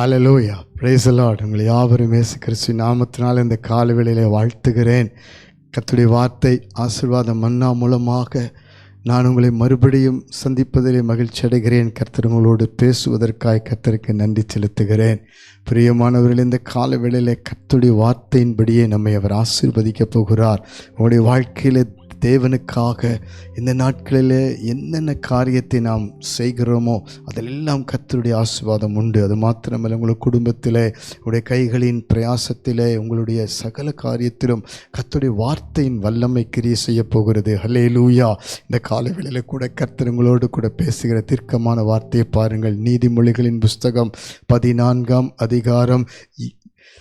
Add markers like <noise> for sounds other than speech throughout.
Hallelujah பிரேசலாட் உங்களை யாவரும் இயேசு கிறிஸ்து நாமத்தினால் இந்த காலவேளையிலே வாழ்த்துகிறேன். கத்துடைய வார்த்தை ஆசிர்வாதம் மன்னா மூலமாக நான் உங்களை மறுபடியும் சந்திப்பதிலே மகிழ்ச்சி அடைகிறேன். கர்த்தர் உங்களோடு பேசுவதற்காய் கர்த்தருக்கு நன்றி செலுத்துகிறேன். பிரியமானவர்கள் இந்த காலவேளையில் கத்துடைய வார்த்தையின்படியே நம்மை அவர் ஆசீர்வதிக்கப் போகிறார். உங்களுடைய வாழ்க்கையில் தேவனுக்காக இந்த நாட்களில் என்னென்ன காரியத்தை நாம் செய்கிறோமோ அதிலெல்லாம் கத்தருடைய ஆசீர்வாதம் உண்டு. அது மாத்திரமல்ல உங்கள் குடும்பத்தில் உங்களுடைய கைகளின் பிரயாசத்திலே உங்களுடைய சகல காரியத்திலும் கத்தருடைய வார்த்தையின் வல்லமை கிரிய செய்ய போகிறது. ஹலே லூயா இந்த காலவெளியில் கூட கர்த்தர் உங்களோடு கூட பேசுகிற தீர்க்கமான வார்த்தையை பாருங்கள். நீதிமொழிகளின் புஸ்தகம் பதினான்காம் அதிகாரம்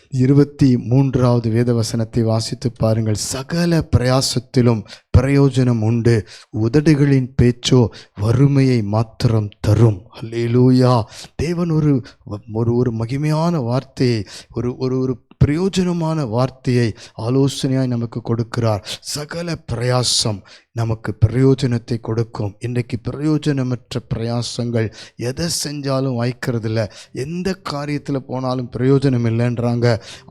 இருபத்தி மூன்றாவது வேதவசனத்தை வாசித்து பாருங்கள். சகல பிரயாசத்திலும் பிரயோஜனம் உண்டு. உதடுகளின் பேச்சோ வறுமையை மாத்திரம் தரும். அல்லேலூயா தேவன் ஒரு ஒரு ஒரு மகிமையான வார்த்தையை ஒரு ஒரு ஒரு பிரயோஜனமான வார்த்தையை ஆலோசனையாய் நமக்கு கொடுக்கிறார். சகல பிரயாசம் நமக்கு பிரயோஜனத்தை கொடுக்கும். இன்றைக்கு பிரயோஜனமற்ற பிரயாசங்கள் எதை செஞ்சாலும் வாய்க்கிறதில்ல. எந்த காரியத்தில் போனாலும் பிரயோஜனம் இல்லைன்றாங்க.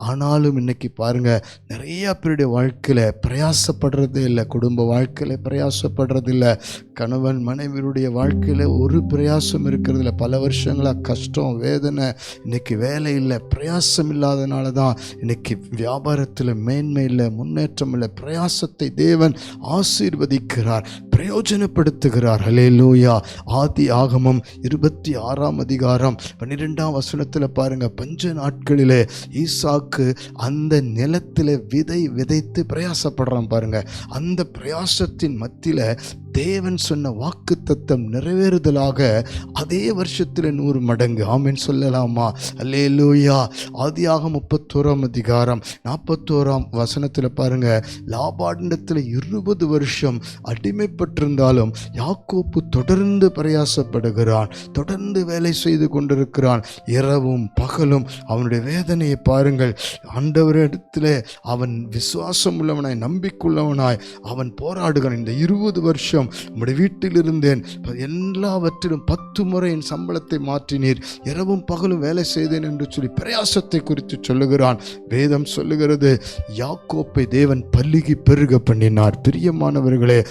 ஆனாலும் இன்னைக்கு பாருங்கள் நிறையா பேருடைய வாழ்க்கையில் பிரயாசப்படுறதே இல்லை. குடும்ப வாழ்க்கையில் பிரயாசப்படுறது இல்லை. கணவன் மனைவியுடைய வாழ்க்கையில் ஒரு பிரயாசம் இருக்கிறதில்ல. பல வருஷங்களாக கஷ்டம் வேதனை இன்றைக்கி வேலை இல்லை. பிரயாசம் இல்லாதனால தான் இன்னைக்கு வியாபாரத்தில் மேன்மை இல்லை முன்னேற்றம் இல்லை. பிரயாசத்தை தேவன் ஆசீர்வதி ஆசீர்வதிக்கிறார் பிரயோஜனப்படுத்துகிறார். ஹலேலூயா ஆதி ஆகமம் இருபத்தி ஆறாம் அதிகாரம் பன்னிரெண்டாம் வசனத்தில் பாருங்க. பஞ்ச நாட்களிலே ஈசாக்கு அந்த நிலத்தில் விதை விதைத்து பிரயாசப்படுறான் பாருங்க. அந்த பிரயாசத்தின் மத்தியில் தேவன் சொன்ன வாக்கு தத்தம் நிறைவேறுதலாக அதே வருஷத்தில் நூறு மடங்கு. ஆமென் சொல்லலாமா? அல்லே லூயா ஆதியாக முப்பத்தோராம் அதிகாரம் நாற்பத்தோராம் வசனத்தில் பாருங்க. லாபாண்டத்தில் இருபது வருஷம் அடிமைப்பட்டிருந்தாலும் யாக்கோப்பு தொடர்ந்து பிரயாசப்படுகிறான். தொடர்ந்து வேலை செய்து கொண்டிருக்கிறான். இரவும் பகலும் அவனுடைய வேதனையை பாருங்கள். ஆண்டவரிடத்தில் அவன் விசுவாசம் உள்ளவனாய் நம்பிக்குள்ளவனாய் அவன் போராடுகிறான். இந்த இருபது வருஷம் உம்முடைய வீட்டில் இருந்தேன் எல்லாவற்றிலும் பத்து முறை என் சம்பளத்தை மாற்றினீர். இரவும் பகலும் வேலை செய்தேன் என்று சொல்லி பிரயாசத்தை குறித்து சொல்லுகிறான். வேதம் சொல்லுகிறது யாக்கோப்பை தேவன் பல்லுகி பெருக பண்ணினார். பிரியமானவர்களே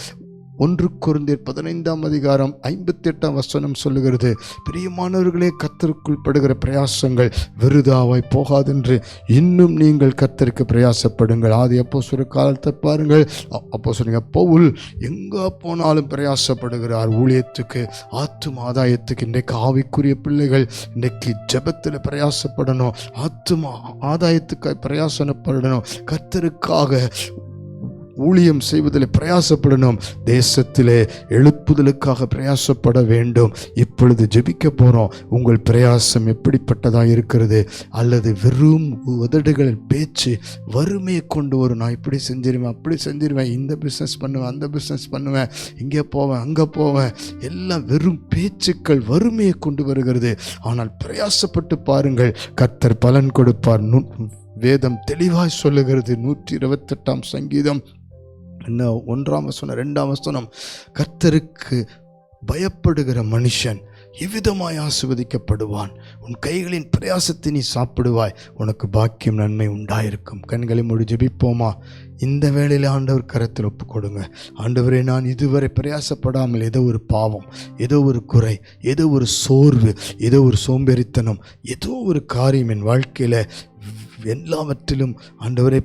ஒன்று குருந்தீர் பதினைந்தாம் அதிகாரம் ஐம்பத்தி எட்டாம் வசனம் சொல்லுகிறது பிரியமானவர்களே கத்தருக்குள் படுகிற பிரயாசங்கள் விருதாவாய் போகாதென்று இன்னும் நீங்கள் கத்தருக்கு பிரயாசப்படுங்கள். ஆதி அப்போ சொல்ற காலத்தை பாருங்கள். அப்போ சொன்னீங்க பவுல் எங்கே போனாலும் பிரயாசப்படுகிறார். ஊழியத்துக்கு ஆத்தும் ஆதாயத்துக்கு இன்றைக்கு ஆவிக்குரிய பிள்ளைகள் இன்றைக்கு ஜெபத்தில் பிரயாசப்படணும். ஆத்துமா ஆதாயத்துக்காக பிரயாசனப்படணும் கத்தருக்காக ஊழியம் செய்வதில் பிரயாசப்படணும். தேசத்திலே எழுப்புதலுக்காக பிரயாசப்பட வேண்டும். இப்பொழுது ஜெபிக்க போகிறோம் உங்கள் பிரயாசம் எப்படிப்பட்டதாக இருக்கிறது? அல்லது வெறும் உதடுகள் பேச்சு வறுமையை கொண்டு வரும். நான் இப்படி செஞ்சிருவேன் அப்படி செஞ்சிருவேன் இந்த பிஸ்னஸ் பண்ணுவேன் அந்த பிஸ்னஸ் பண்ணுவேன் இங்கே போவேன் அங்கே போவேன். எல்லாம் வெறும் பேச்சுக்கள் வறுமையை கொண்டு வருகிறது. ஆனால் பிரயாசப்பட்டு பாருங்கள் கர்த்தர் பலன் கொடுப்பார். நு வேதம் தெளிவாய் சொல்லுகிறது. நூற்றி இருபத்தெட்டாம் சங்கீதம். என்ன? ஒன்றாம் வசனம் ரெண்டாம் வசனம் கர்த்தருக்கு பயப்படுகிற மனுஷன் எவ்விதமாய் ஆசிர்வதிக்கப்படுவான்? உன் கைகளின் பிரயாசத்தை நீ சாப்பிடுவாய் உனக்கு பாக்கியம் நன்மை உண்டாயிருக்கும். கண்களை மூடி ஜெபிப்போமா? இந்த வேளையில் ஆண்டவர் கரத்தில் ஒப்பு கொடுங்க ஆண்டவரே நான் இதுவரை பிரயாசப்படாமல் ஏதோ ஒரு பாவம் ஏதோ ஒரு குறை ஏதோ ஒரு சோர்வு ஏதோ ஒரு சோம்பேறித்தனம் ஏதோ ஒரு காரியம் என் வாழ்க்கையில் எல்லாவற்றிலும் ஆண்டவரை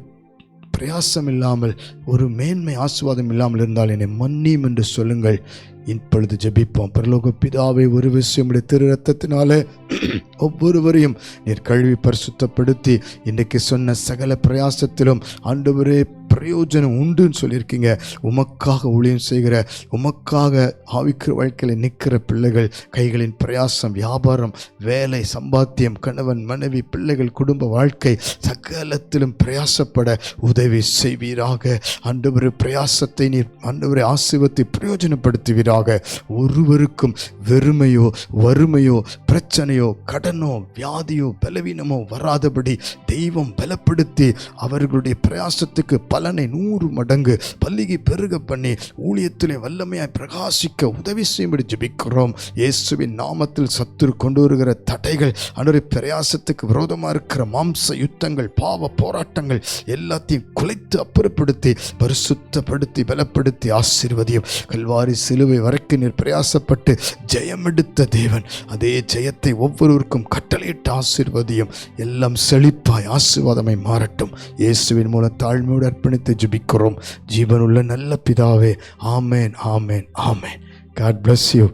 பிரயாசம் இல்லாமல் ஒரு மேன்மை ஆசுவாதம் இல்லாமல் இருந்தால் என்னை மன்னியும் என்று சொல்லுங்கள். இப்பொழுது ஜெபிப்போம். பரலோக பிதாவை ஒரு விஷயம் திரு ரத்தத்தினாலே <clears throat> ஒவ்வொருவரையும் நீர் கழுவி பரிசுத்தப்படுத்தி இன்றைக்கு சொன்ன சகல பிரயாசத்திலும் ஆண்டவரே பிரயோஜனம் உண்டுன்னு சொல்லியிருக்கீங்க. உமக்காக ஊழியம் செய்கிற உமக்காக ஆவிக்கிற வாழ்க்கையில் நிற்கிற பிள்ளைகள் கைகளின் பிரயாசம் வியாபாரம் வேலை சம்பாத்தியம் கணவன் மனைவி பிள்ளைகள் குடும்ப வாழ்க்கை சகலத்திலும் பிரயாசப்பட உதவி செய்வீராக. ஆண்டவர் பிரயாசத்தை நீர் ஆண்டவரை ஆசிர்வத்தை பிரயோஜனப்படுத்துவீராக செய்வீராக ஒருவருக்கும் வெறுமையோ வறுமையோ பிரச்சனையோ கடனோ வியாதியோ பலவீனமோ வராதபடி தெய்வம் பலப்படுத்தி அவர்களுடைய பிரயாசத்துக்கு பலனை நூறு மடங்கு பல்லிகை பெருக பண்ணி ஊழியத்திலே வல்லமையாய் பிரகாசிக்க உதவி செய்யும்படி ஜெபிக்கிறோம். இயேசுவின் நாமத்தில் சத்துரு கொண்டு வருகிற தடைகள் அன்றைய பிரயாசத்துக்கு விரோதமாக இருக்கிற மாம்ச யுத்தங்கள் பாவ போராட்டங்கள் எல்லாத்தையும் குலைத்து அப்புறப்படுத்தி பரிசுத்தப்படுத்தி பலப்படுத்தி ஆசீர்வதியும். கல்வாரி சிலுவை வரைக்கும் நீர் பிரயாசப்பட்டு ஜெயமெடுத்த தேவன். அதே ஜெயத்தை ஒவ்வொருவருக்கும் கட்டளையிட்டு ஆசிர்வதியும். எல்லாம் செழிப்பாய் ஆசிர்வாதமை மாறட்டும். இயேசுவின் மூலம் தாழ்மையோடு அர்ப்பணித்து ஜெபிக்கிறோம். ஜீவனுள்ள நல்ல பிதாவே ஆமேன் ஆமேன் ஆமேன். காட் பிளஸ் யூ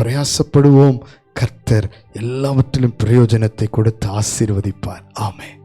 பிரயாசப்படுவோம். கர்த்தர் எல்லாவற்றிலும் பிரயோஜனத்தை கொடுத்து ஆசீர்வதிப்பார். ஆமென்.